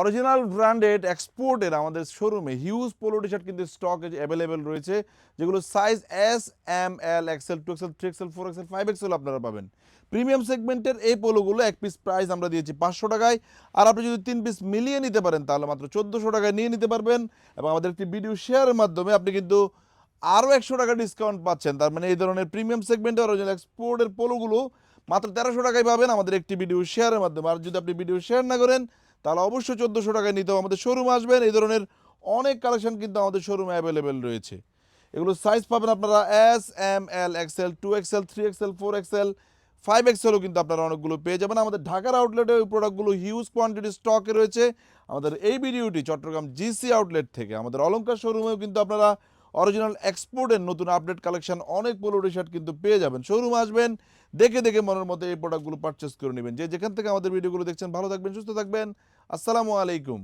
Original branded এক্সপোর্টের আমাদের শোরুমে হিউজ পোলো টি শার্ট কিন্তু স্টক অ্যাভেলেবেল রয়েছে, যেগুলো size S M L XL two XL three XL four XL five XL আপনারা পাবেন। প্রিমিয়াম সেগমেন্টের এই পোলোগুলো এক পিস প্রাইস আমরা দিয়েছি পাঁচশো টাকায়। আর আপনি যদি তিন পিস মিলিয়ে নিতে পারেন, তাহলে মাত্র চোদ্দোশো টাকায় নিয়ে নিতে পারবেন। এবং আমাদের একটি ভিডিও শেয়ারের মাধ্যমে আপনি কিন্তু আরও একশো টাকা ডিসকাউন্ট পাচ্ছেন। তার মানে এই ধরনের প্রিমিয়াম সেগমেন্টের অরিজিনাল এক্সপোর্টের পোলোগুলো মাত্র তেরোশো টাকায় পাবেন আমাদের একটি ভিডিও শেয়ারের মাধ্যমে। আর যদি আপনি ভিডিও শেয়ার না করেন তাহলে অবশ্যই চোদ্দোশো টাকায় নিতে হবে। আমাদের শোরুম আসবেন, এই ধরনের অনেক কালেকশন কিন্তু আমাদের শোরুমে অ্যাভেলেবেল রয়েছে। এগুলো সাইজ পাবেন আপনারা S M L XL two XL three XL four XL five এক্সেলও কিন্তু আপনারা অনেকগুলো পেয়ে যাবেন। আমাদের ঢাকার আউটলেটে ওই প্রোডাক্টগুলো হিউজ কোয়ান্টিটি স্টকে রয়েছে। আমাদের এই ভিডিওটি চট্টগ্রাম জিসি আউটলেট থেকে। আমাদের অলঙ্কার শোরুমেও কিন্তু আপনারা অরিজিনাল এক্সপোর্টের নতুন আপডেট কালেকশন অনেক পোলো শার্ট কিন্তু পেয়ে যাবেন। শোরুম আসবেন, দেখে দেখে মনের মতো এই প্রোডাক্টগুলো পারচেস করে নেবেন। যে যেখান থেকে আমাদের ভিডিওগুলো দেখছেন, ভালো থাকবেন, সুস্থ থাকবেন। আসসালামু আলাইকুম।